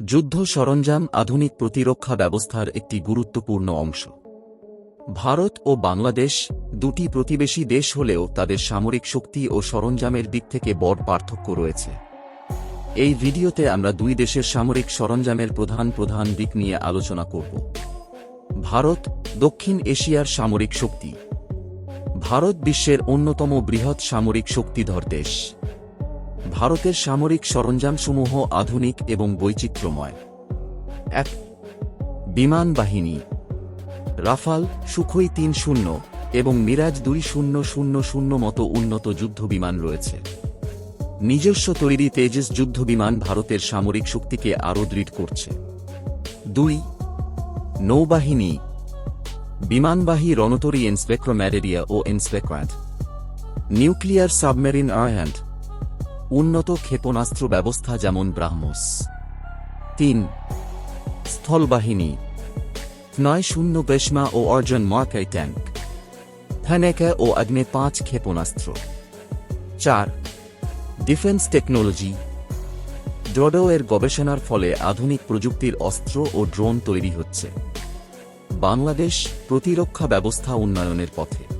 যুদ্ধ সরঞ্জাম আধুনিক প্রতিরক্ষা ব্যবস্থার একটি গুরুত্বপূর্ণ অংশ। ভারত ও বাংলাদেশ দুটি প্রতিবেশী দেশ হলেও তাদের সামরিক শক্তি ও সরঞ্জামের দিক থেকে বড় পার্থক্য রয়েছে। এই ভিডিওতে আমরা দুই দেশের সামরিক সরঞ্জামের প্রধান প্রধান দিক নিয়ে আলোচনা করব। ভারত, দক্ষিণ এশিয়ার সামরিক শক্তি। ভারত বিশ্বের অন্যতম বৃহৎ সামরিক শক্তিধর দেশ। ভারতের সামরিক সরঞ্জামসমূহ আধুনিক এবং বৈচিত্র্যময়। এক, বিমান বাহিনী। রাফাল, সুখই তিন শূন্য এবং মিরাজ দুই শূন্য শূন্য শূন্য মতো উন্নত যুদ্ধবিমান রয়েছে। নিজস্ব তৈরি তেজস যুদ্ধবিমান ভারতের সামরিক শক্তিকে আরও দৃঢ় করছে। দুই, নৌবাহিনী। বিমানবাহী রণতরী এনস্পেক্রোম্যাডেরিয়া ও এনস্পেক্রাট নিউক্লিয়ার সাবমেরিন আয়ান্ড উন্নত ক্ষেপণাস্ত্র ব্যবস্থা যেমন ব্রাহ্মস। তিন, স্থলবাহিনী। নয়, শূন্য, বেশমা ও অর্জন মার্কাই ট্যাঙ্ক। থানেকা ও আগ্নে পাঁচ ক্ষেপণাস্ত্র। চার, ডিফেন্স টেকনোলজি। ড্রডো এর গবেষণার ফলে আধুনিক প্রযুক্তির অস্ত্র ও ড্রোন তৈরি হচ্ছে। বাংলাদেশ প্রতিরক্ষা ব্যবস্থা উন্নয়নের পথে।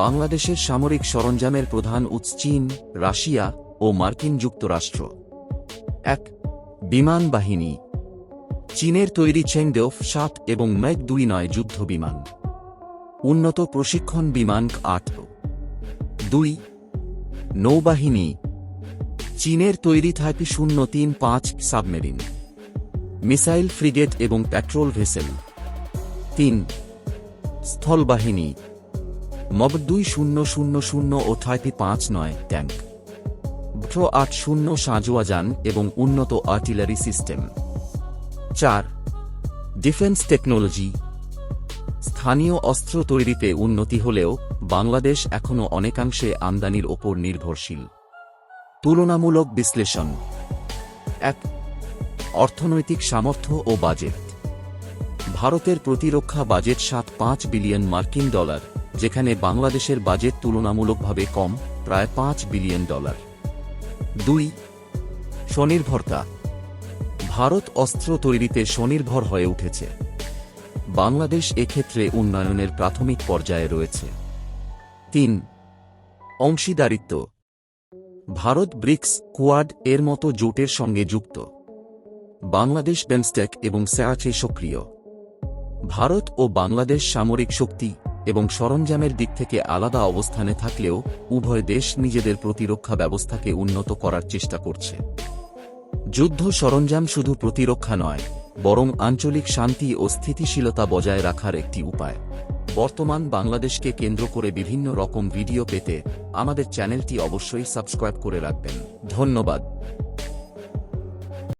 বাংলাদেশের সামরিক সরঞ্জামের প্রধান উৎস চীন, রাশিয়া ও মার্কিন যুক্তরাষ্ট্র। এক, বিমান বাহিনী। চীনের তৈরি চেংডেফ সাত এবং ম্যাক দুই নয় যুদ্ধ বিমান। উন্নত প্রশিক্ষণ বিমান আট। দুই, নৌবাহিনী। চীনের তৈরি থাইপি শূন্য তিন পাঁচ সাবমেরিন। মিসাইল ফ্রিগেট এবং পেট্রোল ভেসেল। তিন, স্থলবাহিনী। মব দুই শূন্য শূন্য শূন্য ও থাইপি পাঁচ নয় ট্যাঙ্ক। ভ্রো আট শূন্য সাঁজোয়া যান এবং উন্নত আর্টিলারি সিস্টেম। চার, ডিফেন্স টেকনোলজি। স্থানীয় অস্ত্র তৈরিতে উন্নতি হলেও বাংলাদেশ এখনও অনেকাংশে আমদানির ওপর নির্ভরশীল। তুলনামূলক বিশ্লেষণ। এক, অর্থনৈতিক সামর্থ্য ও বাজেট। ভারতের প্রতিরক্ষা বাজেট সাত পাঁচ বিলিয়ন মার্কিন ডলার। যেখানে বাংলাদেশের বাজেট তুলনামূলকভাবে কম, প্রায় পাঁচ বিলিয়ন ডলার। দুই, স্বনির্ভরতা। ভারত অস্ত্র তৈরিতে স্বনির্ভর হয়ে উঠেছে। বাংলাদেশ এক্ষেত্রে উন্নয়নের প্রাথমিক পর্যায়ে রয়েছে। তিন, অংশীদারিত্ব। ভারত ব্রিক্স কোয়াড এর মতো জোটের সঙ্গে যুক্ত। বাংলাদেশ বেমস্টেক এবং স্যাচে সক্রিয়। ভারত ও বাংলাদেশ সামরিক শক্তি এবং সরঞ্জামের দিক থেকে আলাদা অবস্থানে থাকলেও উভয় দেশ নিজেদের প্রতিরক্ষা ব্যবস্থাকে উন্নত করার চেষ্টা করছে। যুদ্ধ সরঞ্জাম শুধু প্রতিরক্ষা নয়, বরং আঞ্চলিক শান্তি ও স্থিতিশীলতা বজায় রাখার একটি উপায়। বর্তমান বাংলাদেশকে কেন্দ্র করে বিভিন্ন রকম ভিডিও পেতে আমাদের চ্যানেলটি অবশ্যই সাবস্ক্রাইব করে রাখবেন। ধন্যবাদ।